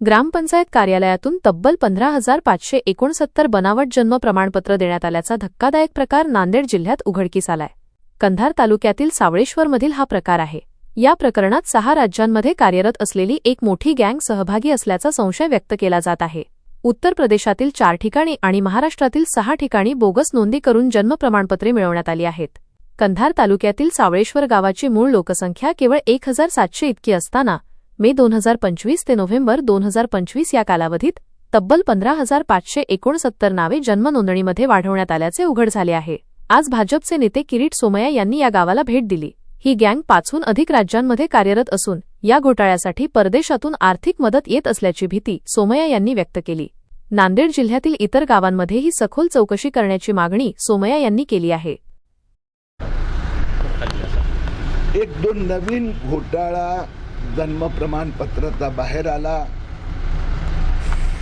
ग्रामपंचायत कार्यालयातून तब्बल पंधरा हजार पाचशे एकोणसत्तर बनावट जन्म प्रमाणपत्र देण्यात आल्याचा धक्कादायक प्रकार नांदेड जिल्ह्यात उघडकीस आलाय. कंधार तालुक्यातील सावळेश्वरमधील हा प्रकार आहे. या प्रकरणात सहा राज्यांमध्ये कार्यरत असलेली एक मोठी गँग सहभागी असल्याचा संशय व्यक्त केला जात आहे. उत्तर प्रदेशातील चार ठिकाणी आणि महाराष्ट्रातील सहा ठिकाणी बोगस नोंदी करून जन्म प्रमाणपत्रे मिळवण्यात आली आहेत. कंधार तालुक्यातील सावळेश्वर गावाची मूळ लोकसंख्या केवळ एक हजार सातशे इतकी असताना मे दोन हजार पंचवीस ते नोव्हेंबर दोन हजार पंचवीस या कालावधीत तब्बल पंधरा हजार पाचशे एकोणसत्तर नावे जन्म नोंदणीमध्ये वाढवण्यात आल्याचे उघड झाले आहे. आज भाजपचे नेते किरीट सोमया यांनी या गावाला भेट दिली. ही गँग पाचहून अधिक राज्यांमध्ये कार्यरत असून या घोटाळ्यासाठी परदेशातून आर्थिक मदत येत असल्याची भीती सोमया यांनी व्यक्त केली. नांदेड जिल्ह्यातील इतर गावांमध्येही सखोल चौकशी करण्याची मागणी सोमया यांनी केली आहे. एक दोन नवीन घोटाळा जन्म प्रमाणपत्राचा बाहेर आला.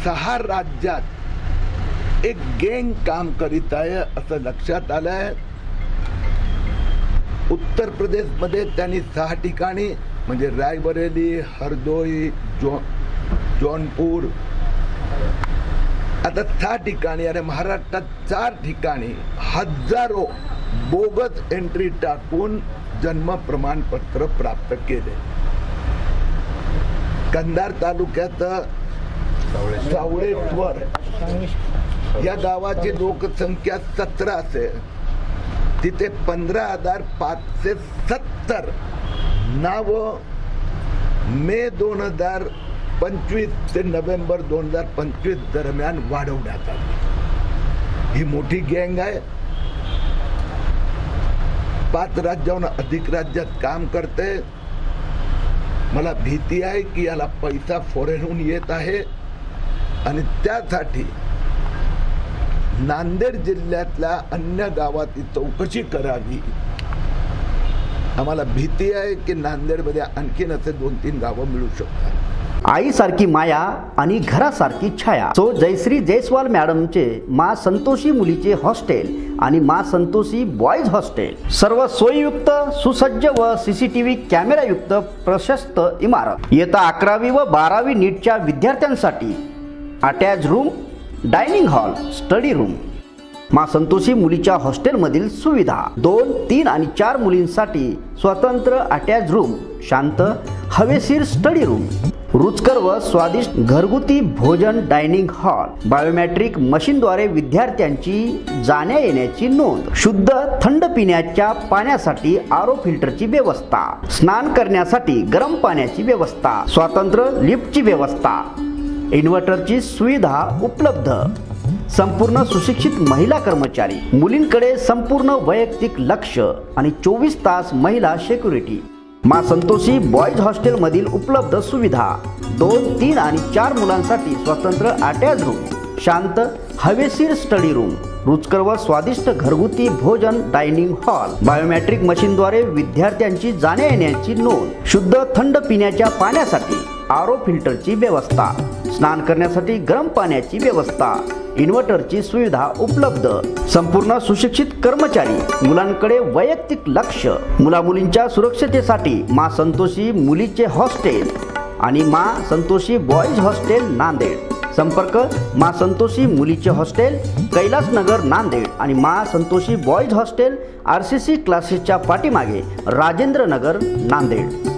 सहा राज्यात एक गँग काम करीत आहे असं लक्षात आलंय. उत्तर प्रदेशमध्ये त्यांनी सहा ठिकाणी म्हणजे रायबरेली हरदोई जो जौनपूर आता सहा ठिकाणी आणि महाराष्ट्रात चार ठिकाणी हजारो बोगस एंट्री टाकून जन्म प्रमाणपत्र प्राप्त केले. कंधार तालुक्यात सावळेश्वर. या गावाची लोकसंख्या सतरा असेल तिथे पंधरा हजार पाचशे सत्तर नाव. मे दोन हजार पंचवीस ते नोव्हेंबर दोन हजार पंचवीस दरम्यान वाढवण्यात आली. ही मोठी गँग आहे. पाच राज्याहून अधिक राज्यात काम करते. मला भीती आहे की याला पैसा फॉरेनहून येत आहे. आणि त्यासाठी नांदेड जिल्ह्यातल्या अन्य गावात ही चौकशी करावी. आम्हाला भीती आहे की नांदेडमध्ये आणखीन असे दोन तीन गावं मिळू शकतात. आईसारखी माया आणि घरासारखी छाया. सो जयश्री जयस्वाल मॅडमचे मा संतोषी मुलीचे हॉस्टेल आणि मा संतोषी बॉईज हॉस्टेल. सर्व सोयीयुक्त सुसज्ज व सीसीटीव्ही कॅमेरायुक्त प्रशस्त इमारत. येता अकरावी व बारावी नीटच्या विद्यार्थ्यांसाठी attach room dining hall study room Maa Santoshi मुलीच्या हॉस्टेलमधील सुविधा. दोन तीन आणि चार मुलींसाठी स्वतंत्र अटॅच रूम शांत हवेशीर स्टडी रूम रुचकर व स्वादिष्ट घरगुती भोजन डायनिंग हॉल. बायोमॅट्रिक मशीनद्वारे विद्यार्थ्यांची जाण्या येण्याची नोंद. शुद्ध थंड पिण्याच्या पाण्यासाठी आरो फिल्टरची व्यवस्था. स्नान करण्यासाठी गरम पाण्याची व्यवस्था. स्वतंत्र लिफ्टची व्यवस्था. इन्व्हर्टरची सुविधा उपलब्ध. संपूर्ण सुशिक्षित महिला कर्मचारी. मुलींकडे संपूर्ण वैयक्तिक लक्ष आणि चोवीस तास महिला सेक्युरिटी मा संतोषी बॉईज हॉस्टेलमधील उपलब्ध सुविधा. दोन तीन आणि चार मुलांसाठी स्वतंत्र अटॅच रूम शांत हवेशीर स्टडी रूम रुचकर व स्वादिष्ट घरगुती भोजन डायनिंग हॉल बायोमॅट्रिक मशीनद्वारे विद्यार्थ्यांची जाण्या येण्याची नोंद शुद्ध थंड पिण्याच्या पाण्यासाठी आरो फिल्टरची व्यवस्था. स्नान करण्यासाठी गरम पाण्याची व्यवस्था इन्व्हर्टरची सुविधा उपलब्ध संपूर्ण सुशिक्षित कर्मचारी मुलांकडे वैयक्तिक लक्ष मुलामुलींच्या सुरक्षतेसाठी मा संतोषी मुलीचे हॉस्टेल आणि मा संतोषी बॉईज हॉस्टेल नांदेड. संपर्क मा संतोषी मुलीचे हॉस्टेल कैलासनगर नांदेड आणि Maa Santoshi boys hostel R C C क्लासेसच्या पाठीमागे राजेंद्र नगर नांदेड.